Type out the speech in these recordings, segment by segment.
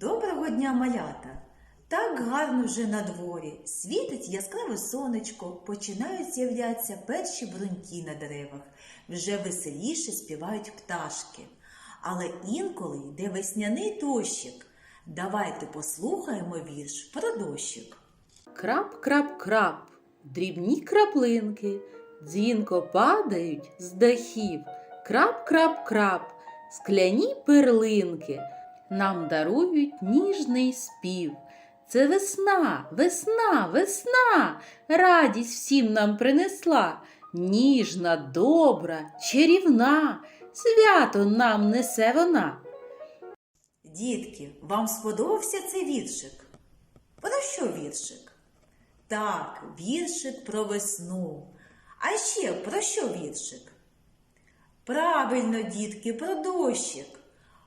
Доброго дня, малята! Так гарно вже на дворі. Світить яскраве сонечко, починають з'являтися перші бруньки на деревах. Вже веселіше співають пташки. Але інколи йде весняний дощик. Давайте послухаємо вірш про дощик. Крап, крап, крап, дрібні краплинки, дзвінко падають з дахів. Крап, крап, крап, скляні перлинки нам дарують ніжний спів. Це весна, весна, весна, радість всім нам принесла. Ніжна, добра, чарівна, свято нам несе вона. Дітки, вам сподобався цей віршик? Про що віршик? Так, віршик про весну. А ще про що віршик? Правильно, дітки, про дощик.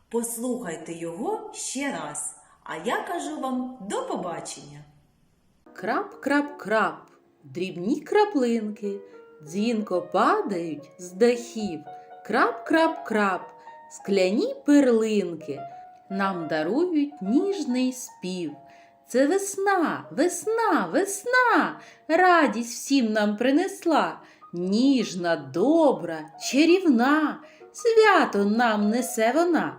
Послухайте його ще раз, а я кажу вам до побачення. Крап, крап, крап, дрібні краплинки, дзвінко падають з дахів. Крап, крап, крап, скляні перлинки нам дарують ніжний спів. Це весна, весна, весна, радість всім нам принесла. Ніжна, добра, чарівна, свято нам несе вона.